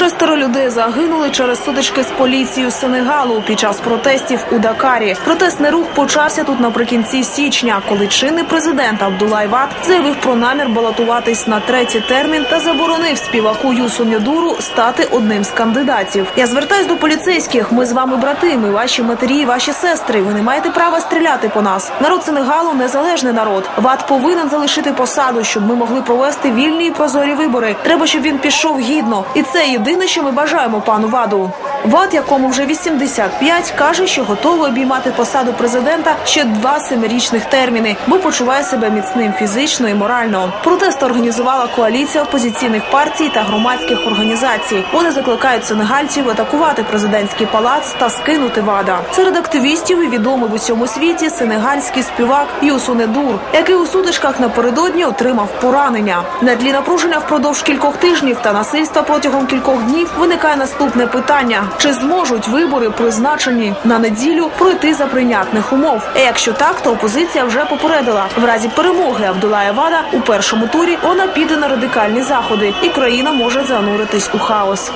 Шестеро людей загинули через сутички з поліцією Сенегалу під час протестів у Дакарі. Протестний рух почався тут наприкінці січня, коли чинний президент Абдулай Ват заявив про намір балотуватись на третій термін та заборонив співаку Юсу Ньодуру стати одним з кандидатів. Я звертаюсь до поліцейських. Ми з вами брати. Ми ваші матері, ваші сестри. Ви не маєте права стріляти по нас. Народ Сенегалу незалежний народ. Ват повинен залишити посаду, щоб ми могли провести вільні і прозорі вибори. Треба, щоб він пішов гідно, і це єдине, що ми бажаємо пану Ваду. Вад, якому вже 85, каже, що готовий обіймати посаду президента ще два семирічних терміни, бо почуває себе міцним фізично і морально. Протест організувала коаліція опозиційних партій та громадських організацій. Вони закликають сенегальців атакувати президентський палац та скинути вада. Серед активістів і відомий в усьому світі сенегальський співак Юсу Недур, який у сутичках напередодні отримав поранення. На тлі напруження впродовж кількох тижнів та насильства протягом кількох днів виникає наступне питання: чи зможуть вибори, призначені на неділю, пройти за прийнятних умов? А якщо так, то опозиція вже попередила в разі перемоги Абдулая Вада у першому турі вона піде на радикальні заходи, і країна може зануритись у хаос.